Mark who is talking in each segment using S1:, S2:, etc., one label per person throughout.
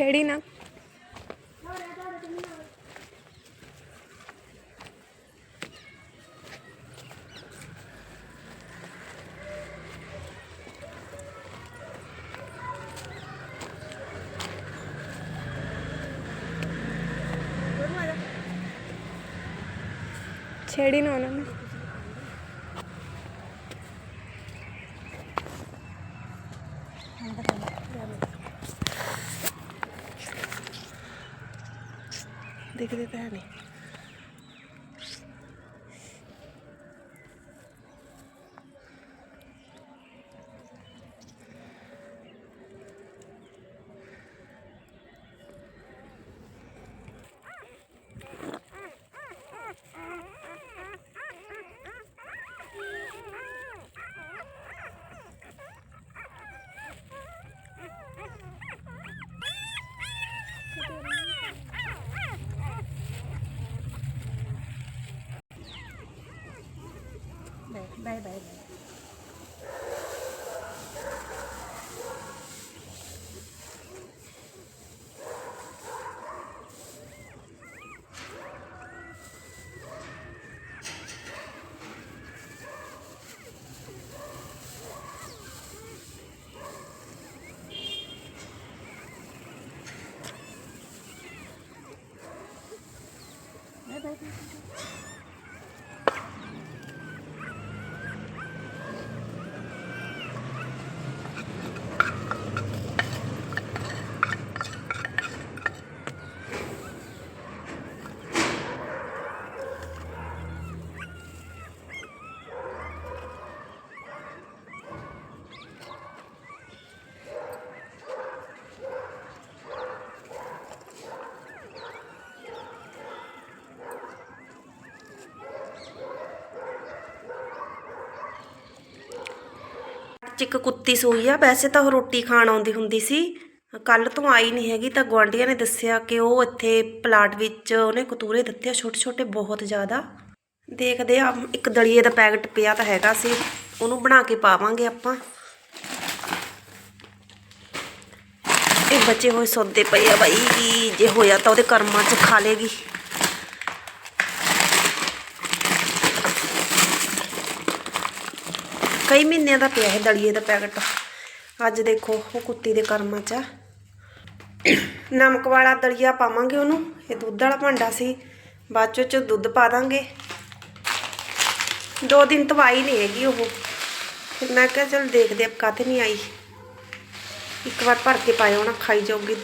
S1: ਛੇੜੀ ਨਾ ਛੇੜੀ ਨਾ ਉਹਨਾਂ ਨੇ
S2: ਦਿਖਦੇ ਤਾਂ ਨਹੀਂ Bệ bay. ਚ ਇੱਕ ਕੁੱਤੀ ਸੂਈ ਆ, ਵੈਸੇ ਤਾਂ ਉਹ ਰੋਟੀ ਖਾਣ ਆਉਂਦੀ ਹੁੰਦੀ ਸੀ। ਕੱਲ ਤੋਂ ਆਈ ਨਹੀਂ ਹੈਗੀ ਤਾਂ ਗੁਆਂਢੀਆਂ ਨੇ ਦੱਸਿਆ ਕਿ ਉਹ ਇੱਥੇ ਪਲਾਟ ਵਿੱਚ ਉਹਨੇ ਕਤੂਰੇ ਦਿੱਤੇ ਛੋਟੇ ਛੋਟੇ ਬਹੁਤ ਜ਼ਿਆਦਾ। ਦੇਖਦੇ ਆ, ਇੱਕ ਦਲੀਏ ਦਾ ਪੈਕਟ ਪਿਆ ਤਾਂ ਹੈਗਾ ਸੀ, ਉਹਨੂੰ ਬਣਾ ਕੇ ਪਾਵਾਂਗੇ ਆਪਾਂ। ਇਹ ਬਚੇ ਹੋਏ ਸੌਦੇ ਪਏ ਆ ਬਾਈ, ਜੇ ਹੋਇਆ ਤਾਂ ਉਹਦੇ ਕਰਮਾਂ 'ਚ ਖਾ ਲੇਗੀ। ਕਈ ਮਹੀਨਿਆਂ ਦਾ ਪਿਆ ਇਹ ਦਲੀਏ ਦਾ ਪੈਕਟ। ਅੱਜ ਦੇਖੋ, ਉਹ ਕੁੱਤੀ ਦੇ ਕਰਮਾਂ 'ਚ ਨਮਕ ਵਾਲਾ ਦਲੀਆ ਪਾਵਾਂਗੇ ਉਹਨੂੰ। ਇਹ ਦੁੱਧ ਵਾਲਾ ਭਾਂਡਾ ਸੀ। ਬਾਅਦ ਵਿੱਚ ਦੁੱਧ ਪਾ ਦਾਂਗੇ। ਦੋ ਦਿਨ ਤੋਂ ਆਈ ਨਹੀਂ ਹੈਗੀ ਉਹ। ਫਿਰ ਮੈਂ ਕਿਹਾ ਚਲ ਦੇਖਦੇ ਆ ਕਾਤੇ ਨਹੀਂ ਆਈ। ਇੱਕ ਵਾਰ ਭਰ ਕੇ ਪਾਇਆ ਉਹਨਾਂ ਖਾਈ ਜਾਊਗੀ।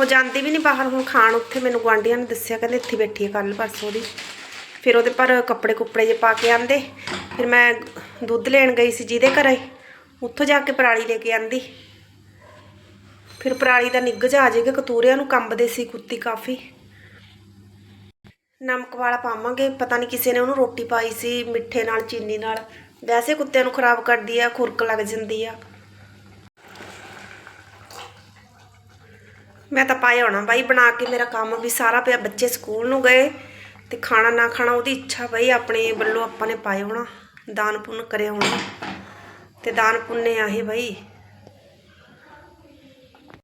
S2: ਉਹ ਜਾਂਦੀ ਵੀ ਨਹੀਂ ਬਾਹਰ। ਹੁਣ ਖਾਣ ਉੱਥੇ ਮੈਨੂੰ ਗੁਆਂਢੀਆਂ ਨੇ ਦੱਸਿਆ, ਕਹਿੰਦੇ ਇੱਥੇ ਬੈਠੀ ਹੈ ਕੱਲ ਪਰਸੋਂ ਦੀ। ਫਿਰ ਉਹਦੇ ਪਰ ਕੱਪੜੇ ਕੁੱਪੜੇ ਜੇ ਪਾ ਕੇ ਆਂਦੇ। ਫਿਰ ਮੈਂ ਦੁੱਧ ਲੈਣ ਗਈ ਸੀ ਜਿਹਦੇ ਘਰੇ। ਉੱਥੋਂ ਜਾ ਕੇ ਪਰਾਲੀ ਲੈ ਕੇ ਆਂਦੀ। ਫਿਰ ਪਰਾਲੀ ਦਾ ਨਿੱਘ ਜਾ ਆ ਜਾਏਗਾ ਕਤੂਰਿਆਂ ਨੂੰ ਕੰਬਦੇ ਸੀ ਕੁੱਤੀ ਕਾਫੀ। ਨਮਕ ਵਾਲਾ ਪਾਵਾਂਗੇ, ਪਤਾ ਨਹੀਂ ਕਿਸੇ ਨੇ ਉਹਨੂੰ ਰੋਟੀ ਪਾਈ ਸੀ, ਮਿੱਠੇ ਨਾਲ, ਚੀਨੀ ਨਾਲ। ਵੈਸੇ ਕੁੱਤਿਆਂ ਨੂੰ ਖਰਾਬ ਕਰਦੀ ਆ, ਖੁਰਕ ਲੱਗ ਜਾਂਦੀ ਆ। ਮੈਂ ਤਾਂ ਪਾਇਆ ਹੋਣਾ ਬਾਈ, ਬਣਾ ਕੇ ਮੇਰਾ ਕੰਮ ਵੀ ਸਾਰਾ ਪਿਆ। ਬੱਚੇ ਸਕੂਲ ਨੂੰ ਗਏ ਤੇ ਖਾਣਾ ਨਾ ਖਾਣਾ ਉਹਦੀ ਇੱਛਾ ਬਈ, ਆਪਣੇ ਵੱਲੋਂ ਆਪਾਂ ਨੇ ਪਾਇਆ ਹੋਣਾ। ਦਾਨ ਪੁੰਨ ਕਰਿਆ ਹੋਣਾ। ਤੇ ਦਾਨ ਪੁੰਨੇ ਆਹੇ ਬਈ।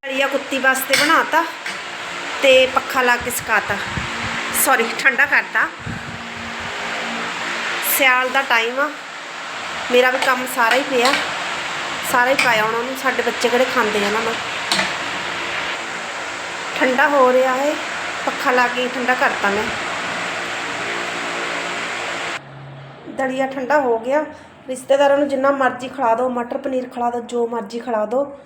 S2: ਅੜੀਆ ਕੁੱਤੀ ਵਾਸਤੇ ਬਣਾਤਾ ਤੇ ਪੱਖਾ ਲਾ ਕੇ ਸੁਕਾਤਾ। ਸੌਰੀ ਠੰਡਾ ਕਰਤਾ। ਸਿਆਲ ਦਾ ਟਾਈਮ ਆ। ਮੇਰਾ ਵੀ ਕੰਮ ਸਾਰਾ ਹੀ ਪਿਆ। ਸਾਰਾ ਹੀ ਪਾਇਆ ਉਹਨਾਂ। ਨੂੰ ਸਾਡੇ ਬੱਚੇ ਕਿਹੜੇ ਖਾਂਦੇ ਆ ਨਾ ਮੈਂ। ਠੰਡਾ ਹੋ ਰਿਹਾ ਹੈ ਪੱਖਾ ਲਾ ਕੇ ਠੰਡਾ ਕਰਤਾ ਮੈਂ। ਦਲੀਆ ਠੰਡਾ ਹੋ ਗਿਆ। ਰਿਸ਼ਤੇਦਾਰਾਂ ਨੂੰ ਜਿੰਨਾ ਮਰਜ਼ੀ ਖਿਲਾ ਦਿਓ, ਮਟਰ ਪਨੀਰ ਖਿਲਾ ਦਿਓ, ਜੋ ਮਰਜ਼ੀ ਖਿਲਾ ਦਿਓ।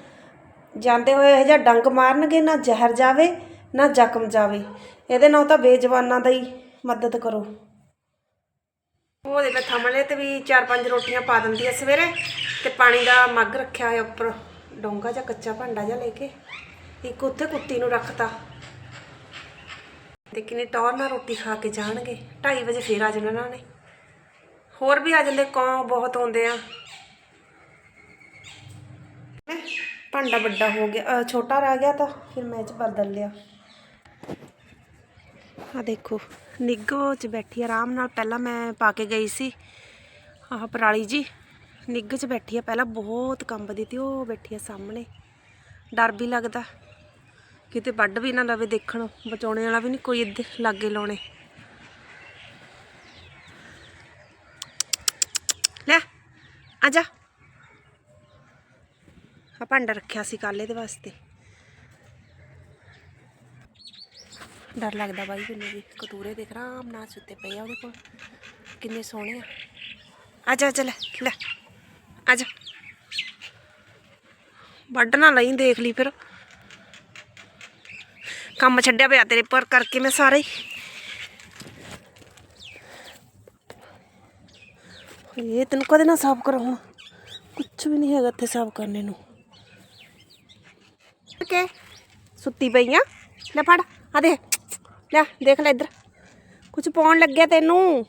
S2: ਜਾਂਦੇ ਹੋਏ ਇਹ ਜਿਹਾ ਡੰਗ ਮਾਰਨਗੇ, ਨਾ ਜ਼ਹਿਰ ਜਾਵੇ, ਨਾ ਜ਼ਖਮ ਜਾਵੇ। ਇਹਦੇ ਨਾਲ ਤਾਂ ਬੇਜਵਾਨਾਂ ਦਾ ਹੀ ਮਦਦ ਕਰੋ। ਉਹਦੇ ਮੈਂ ਥਮਲੇ ਤੇ ਵੀ ਚਾਰ ਪੰਜ ਰੋਟੀਆਂ ਪਾ ਦਿੰਦੀ ਆ ਸਵੇਰੇ ਤੇ ਪਾਣੀ ਦਾ ਮੱਗ ਰੱਖਿਆ ਹੋਇਆ ਉੱਪਰ। ਡੋਂਗਾ ਜਾਂ ਕੱਚਾ ਭਾਂਡਾ ਜਾਂ ਲੈ ਕੇ। ਇੱਕ ਉੱਥੇ ਕੁੱਤੀ ਨੂੰ ਰੱਖਤਾ। ਤੇ ਕਿੰਨੀ ਟੌਰ ਨਾਲ ਰੋਟੀ ਖਾ ਕੇ ਜਾਣਗੇ। 2:30 ਵਜੇ ਫੇਰ ਆ ਜਾਣਾ ਉਹਨਾਂ ਨੇ। ਹੋਰ ਵੀ ਆ ਜਾਂਦੇ, ਕੌਂ ਬਹੁਤ ਆਉਂਦੇ ਆ। ਭਾਂਡਾ ਵੱਡਾ ਹੋ ਗਿਆ ਛੋਟਾ ਰਹਿ ਗਿਆ ਤਾਂ ਫਿਰ ਮੈਂ ਚ ਬਦਲ ਲਿਆ। ਆ ਦੇਖੋ, ਨਿੱਘੋ ਚ ਬੈਠੀ ਆਰਾਮ ਨਾਲ ਪਹਿਲਾਂ ਮੈਂ ਪਾ ਕੇ ਗਈ ਸੀ, ਆਹ ਪਰਾਲੀ ਜੀ। ਨਿੱਘ ਚ ਬੈਠੀ ਆ, ਪਹਿਲਾਂ ਬਹੁਤ ਕੰਬਦੀ ਤੀ, ਉਹ ਬੈਠੀ ਆ ਸਾਹਮਣੇ। ਡਰ ਵੀ ਲੱਗਦਾ, ਕਿਤੇ ਵੱਢ ਵੀ ਨਾ ਲਵੇ ਦੇਖਣ, ਬਚਾਉਣੇ ਵਾਲਾ ਵੀ ਨਹੀਂ ਕੋਈ ਇੱਧਰ ਲਾਗੇ ਲਾਉਣੇ ਲੈ ਆ ਜਾ। ਆ ਭਾਂਡਾ ਰੱਖਿਆ ਸੀ ਕੱਲ ਇਹਦੇ ਵਾਸਤੇ। ਡਰ ਲੱਗਦਾ ਬਾਈ ਮੈਨੂੰ ਵੀ, ਕਤੂਰੇ ਦੇਖ ਆਰਾਮ ਨਾਲ ਸੁੱਤੇ ਪਏ ਆ ਉਹਦੇ ਕੋਲ। ਕਿੰਨੇ ਸੋਹਣੇ ਆ। ਆ ਜਾ ਚੱਲ ਲੈ ਆ ਜਾ। ਵੱਢ ਨਾ ਲਈ, ਦੇਖ ਲਈ ਫਿਰ। ਕੰਮ ਛੱਡਿਆ ਪਿਆ ਤੇਰੇ ਪਰ ਕਰਕੇ ਮੈਂ ਸਾਰਾ ਇਹ ਤੈਨੂੰ ਕਦੇ ਨਾ ਸਾਫ਼ ਕਰਾਂ ਹੁਣ ਕੁਝ ਵੀ ਨਹੀਂ ਹੈਗਾ ਇੱਥੇ ਸਾਫ਼ ਕਰਨੇ ਨੂੰ। ਕੇ ਸੁੱਤੀ ਪਈ ਆ। ਲੈ ਫੜ, ਆ ਦੇ। ਲੈ, ਦੇਖ ਲੈ ਇੱਧਰ। ਕੁਝ ਪਾਉਣ ਲੱਗਿਆ ਤੈਨੂੰ।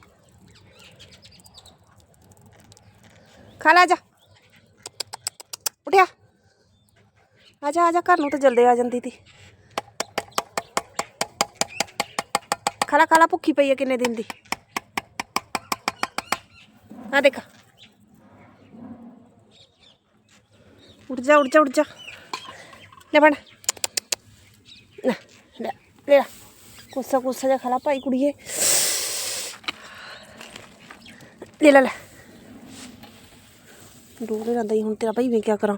S2: ਖਾ ਲੈ ਜਾ। ਉਠਿਆ। ਆ ਜਾ ਆ ਜਾ, ਘਰ ਨੂੰ ਤਾਂ ਜਲਦੀ ਆ ਜਾਂਦੀ ਤੀ। ਖਾਲਾ ਖਾਲਾ ਭੁੱਖੀ ਪਈ ਹੈ ਕਿੰਨੇ ਦਿਨ ਦੀ। ਆ ਦੇਖ। ਉੱਠ ਜਾ ਉੱਠ ਜਾ ਉੱਠ ਜਾ। ਲੈ ਫੜ ਲੈ ਲੈ ਲੈ ਕੋਸਾ ਕੋਸਾ ਜਿਹਾ ਖਾਲਾ ਭਾਈ ਕੁੜੀਏ। ਲੈ ਲੈ ਲੈ। ਡੋਲੇ ਜਾਂਦਾ ਹੀ ਹੁਣ ਤੇਰਾ ਭਾਈ ਮੈਂ ਕੀ ਕਰਾਂ।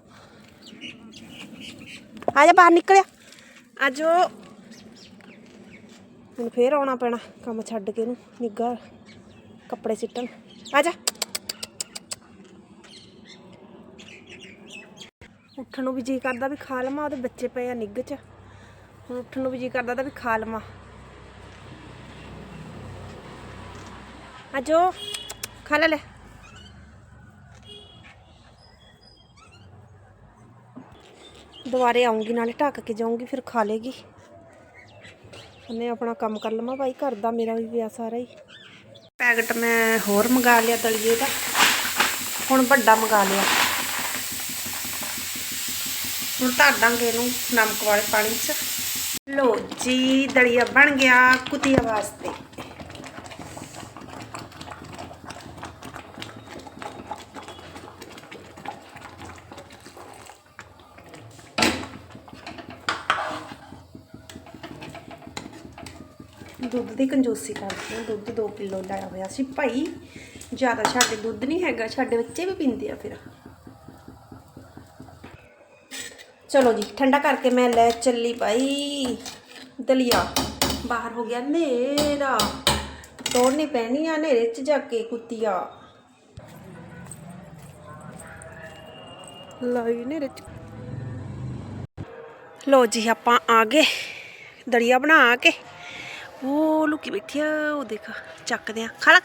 S2: ਆ ਜਾ, ਬਾਹਰ ਨਿਕਲਿਆ ਅੱਜ ਉਹ ਹੁਣ ਫੇਰ ਆਉਣਾ ਪੈਣਾ, ਕੰਮ ਛੱਡ ਕੇ ਇਹਨੂੰ ਨਿੱਗਾ ਕੱਪੜੇ ਸਿੱਟਣ। ਆ ਜਾ। ਉੱਠਣ ਨੂੰ ਵੀ ਜੀ ਕਰਦਾ ਵੀ ਖਾ ਲਵਾਂ, ਉਹਦੇ ਬੱਚੇ ਪਏ ਆ ਨਿੱਘ 'ਚ। ਹੁਣ ਉੱਠਣ ਨੂੰ ਵੀ ਜੀ ਕਰਦਾ ਤਾਂ ਵੀ ਖਾ ਲਵਾਂ। ਆਜੋ ਖਾ ਲੈ ਲੈ। ਦੁਬਾਰੇ ਆਉਂਗੀ ਨਾਲੇ ਢੱਕ ਕੇ ਜਾਊਂਗੀ, ਫਿਰ ਖਾ ਲੇਗੀ। ਉਹਨੇ ਆਪਣਾ ਕੰਮ ਕਰ ਲਵਾਂ ਭਾਈ, ਘਰ ਦਾ ਮੇਰਾ ਵੀ ਪਿਆ ਸਾਰਾ ਹੀ। ਪੈਕਟ ਮੈਂ ਹੋਰ ਮੰਗਾ ਲਿਆ, ਦਲੀਏ ਦਾ। ਹੁਣ ਵੱਡਾ ਮੰਗਾ ਲਿਆ। ਹੁਣ ਧਰ ਦਾਂਗੇ ਇਹਨੂੰ ਨਮਕ ਵਾਲੇ ਪਾਣੀ 'ਚ। ਲੋ ਜੀ, ਦਲੀਆ ਬਣ ਗਿਆ ਕੁਤੀਆ ਵਾਸਤੇ। ਦੁੱਧ ਦੀ ਕੰਜੂਸੀ ਕਰਦੇ ਹਾਂ। ਦੁੱਧ 2 ਕਿਲੋ ਲਾਇਆ ਹੋਇਆ ਸੀ। ਭਾਈ, ਜ਼ਿਆਦਾ ਸਾਡੇ ਦੁੱਧ ਨਹੀਂ ਹੈਗਾ, ਸਾਡੇ ਬੱਚੇ ਵੀ ਪੀਂਦੇ ਆ ਫਿਰ। ਚਲੋ ਜੀ ਠੰਡਾ ਕਰਕੇ ਮੈਂ ਲੈ ਚੱਲੀ ਭਾਈ ਦਲੀਆ ਬਾਹਰ ਹੋ ਗਿਆ ਹਨੇਰਾ ਤੋੜਨੀ ਪੈਣੀ ਆ ਹਨੇਰੇ ਚ ਜਾ ਕੇ ਕੁੱਤੀਆ ਲਾਈ ਹਨੇਰੇ ਚ ਲੋ ਜੀ ਆਪਾਂ ਆ ਗਏ ਦਲੀਆ ਬਣਾ ਕੇ ਉਹ ਲੁਕੀ ਬੈਠੀ ਆ ਉਹ ਦੇਖ ਚੱਕਦੇ ਆ ਖਾਲਾ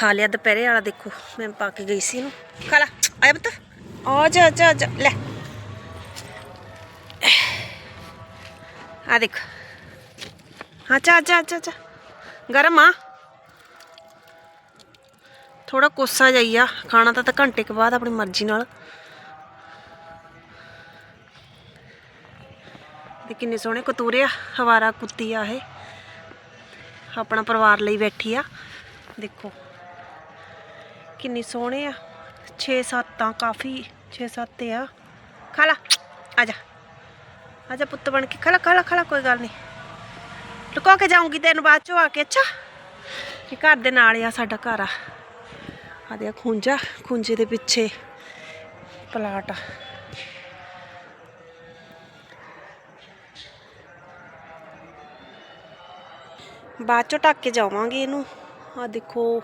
S2: ਖਾ ਲਿਆ ਦੁਪਹਿਰੇ ਵਾਲਾ ਦੇਖੋ, ਮੈਂ ਪਾ ਕੇ ਗਈ ਸੀ ਇਹਨੂੰ। ਖਾ ਲਾ ਆਇਆ ਪੁੱਤ। ਆ ਜਾ ਜਾ ਜਾ, ਲੈ। ਆ ਦੇਖ। ਹਾਂ, ਚਾ ਆ ਜਾ ਆ ਗਰਮ ਆ। ਥੋੜਾ ਕੋਸਾ ਜਾਈਆ ਖਾਣਾ ਤਾਂ ਤਾਂ ਘੰਟੇ ਕੇ ਬਾਅਦ ਆਪਣੀ ਮਰਜ਼ੀ ਨਾਲ। ਤੇ ਕਿੰਨੇ ਸੋਹਣੇ ਕਤੂਰੇ ਆ, ਹਵਾਰਾ ਕੁੱਤੀ ਆ ਇਹ। ਆਪਣਾ ਪਰਿਵਾਰ ਲਈ ਬੈਠੀ ਆ। ਦੇਖੋ। ਕਿੰਨੀ ਸੋਹਣੇ ਆ। 6-7 ਆ ਕਾਫੀ 6-7 ਆ। ਖਾ ਲਾ, ਆ ਜਾ। ਆ ਜਾ ਪੁੱਤ ਬਣ ਕੇ, ਖਾ ਲਾ ਖਾ ਲਾ ਖਾ ਲਾ, ਕੋਈ ਗੱਲ ਨਹੀਂ ਲੁਕਾ ਕੇ ਜਾਊਂਗੀ ਤੈਨੂੰ ਬਾਅਦ ਚੋਂ ਆ ਕੇ, ਅੱਛਾ? ਇਹ ਘਰ ਦੇ ਨਾਲ ਆ ਸਾਡਾ ਘਰ ਆ। ਆ ਦੇ ਖੁੰਝਾ, ਖੁੰਝੇ ਦੇ ਪਿੱਛੇ ਪਲਾਟ ਆ। ਬਾਅਦ ਚੋਂ ਢੱਕ ਕੇ ਜਾਵਾਂਗੇ ਇਹਨੂੰ। ਆ ਦੇਖੋ।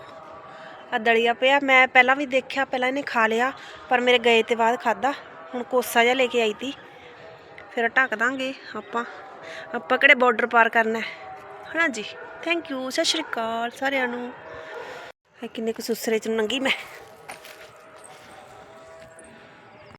S2: ਆ ਦਲੀਆ ਪਿਆ। ਮੈਂ ਪਹਿਲਾਂ ਵੀ ਦੇਖਿਆ, ਪਹਿਲਾਂ ਇਹਨੇ ਖਾ ਲਿਆ, ਪਰ ਮੇਰੇ ਗਏ ਤੇ ਬਾਅਦ ਖਾਦਾ ਹੁਣ ਕੋਸਾ ਜਿਹਾ ਲੈ ਕੇ ਆਈ ਤੀ। ਫਿਰ ਢੱਕ ਦਾਂਗੇ ਆਪਾਂ। ਆਪਾਂ ਕਿਹੜੇ ਬਾਰਡਰ ਪਾਰ ਕਰਨਾ ਹੈ? ਹਨਾ ਜੀ? ਥੈਂਕ ਯੂ ਸਤਿ ਸ਼੍ਰੀ ਅਕਾਲ ਸਾਰਿਆਂ ਨੂੰ। ਕਿੰਨੇ ਕੁ ਸੁਸਰੇ ਚ ਨੰਗੀ ਮੈਂ।